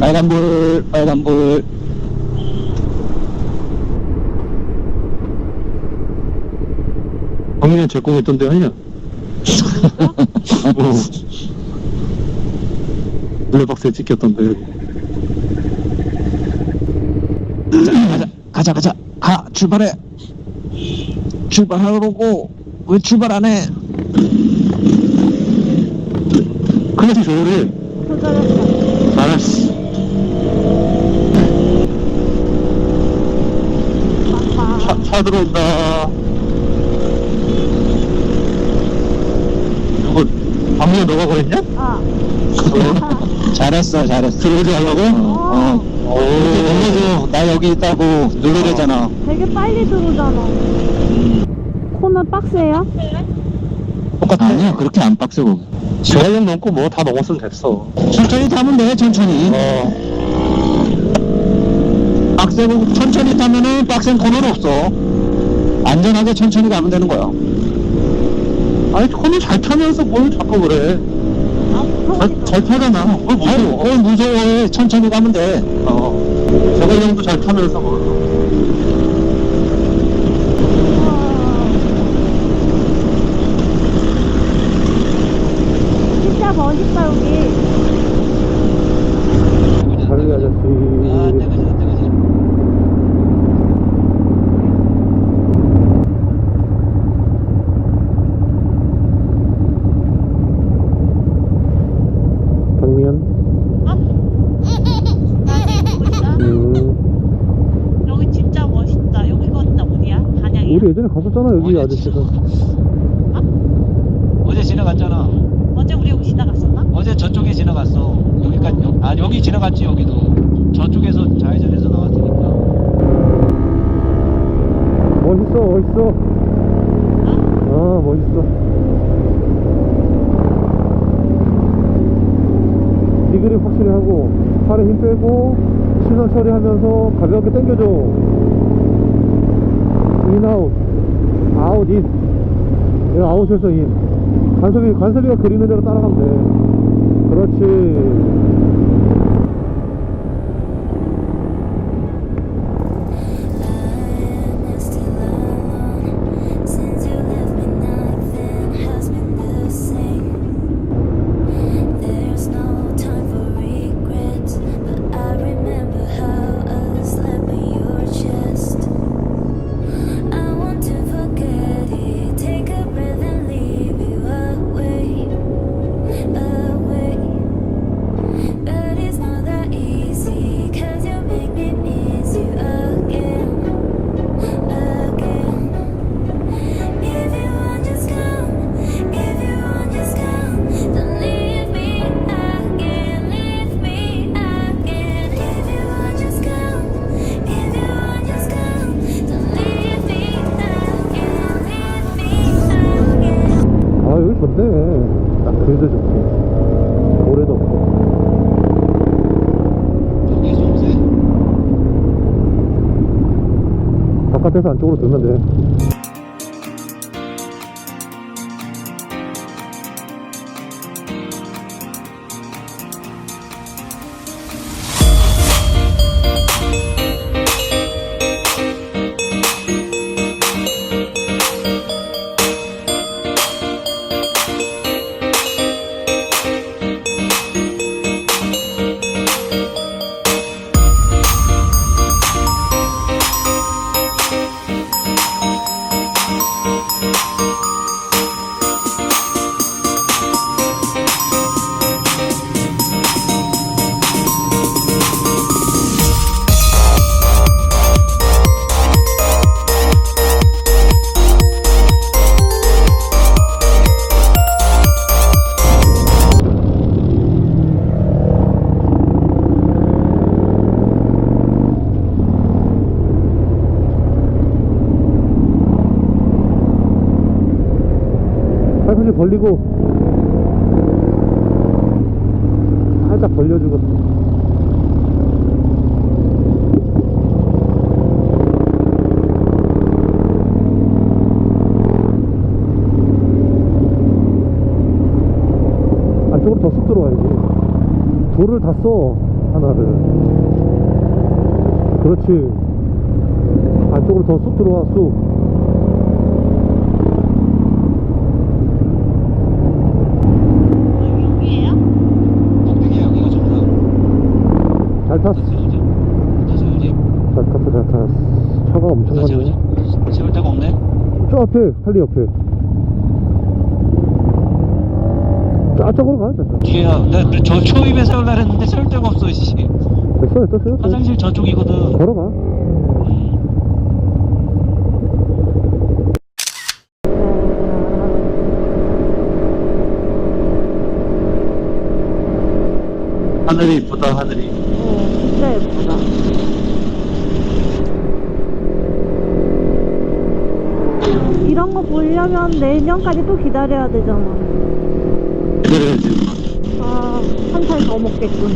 빨간불 빨간불 범인은 제공했던데 아니야 어. 블랙박스에 찍혔던데 가자 가자 가자 가 출발해 출발하라고 왜 출발 안 해? 클래식 조율해. 알았어. 차, 차 들어온다. 이거, 방금 너가 그랬냐? 아. 잘했어, 잘했어. 들어오지 말라고? 어, 어. 이렇게 눌러줘. 나 여기 있다고 누르래잖아. 되게 빨리 들어오잖아. 코너 박스예요? 똑같아. 아니야, 그렇게 안 빡세고. 시간이 넘고 뭐 다 넘었으면 됐어. 천천히 타면 돼, 천천히. 어. 빡세고 천천히 타면은 빡센 코너는 없어. 안전하게 천천히 가면 되는 거야. 아니, 코너 잘 타면서 뭘 자꾸 그래. 아, 잘. 잘 타잖아. 뭘 아니, 무서워. 뭘 무서워해. 천천히 가면 돼. 어. 저거 형도 잘 타면서 뭐. 진짜 멋있다, 여기. 달리 아저씨. 뜨거지, 뜨거지. 당면. 음. 여기 진짜 멋있다. 여기가 어디야? 단양이야? 우리 예전에 갔었잖아, 여기 아저씨가. 어제 지나갔잖아. 어제 우리 여기 지나갔었나? 어제 저쪽에 지나갔어. 여기까지, 여- 아, 여기 지나갔지, 여기도. 저쪽에서 좌회전해서 나왔으니까. 멋있어, 멋있어. 아, 멋있어. 이 그립 확실히 하고, 팔에 힘 빼고, 시선 처리하면서 가볍게 당겨줘. 인, 아웃. 인. 예, 아웃에서 인. 간섭이, 간섭이가 그리는 대로 따라가면 돼. 그렇지. 네. 딱 그래도 좋고. 모래도 없고. 바깥에서 안쪽으로 들면 돼. 팔꿈치 벌리고 살짝 벌려주고. 안쪽으로 더 쑥 들어와야지. 돌을 다 써 하나를. 그렇지. 안쪽으로 더 쑥 들어와 쑥 탔어. 다 세우지. 잘 탔어, 잘 탔어. 차가 엄청. 많네. 세울 데가 없네. 저 앞에, 할리 옆에. 저쪽으로 가, 저쪽. 뒤에야. 나저 초입에 세울라 했는데 세울 데가 없어, 씨. 됐어, 됐어, 됐어. 화장실 저쪽이거든. 걸어가. 하늘이 이쁘다, 하늘이. 어, 진짜 예쁘다. 이런 거 보려면 내년까지 또 기다려야 되잖아. 그래야지. 아, 한 살 더 먹겠군.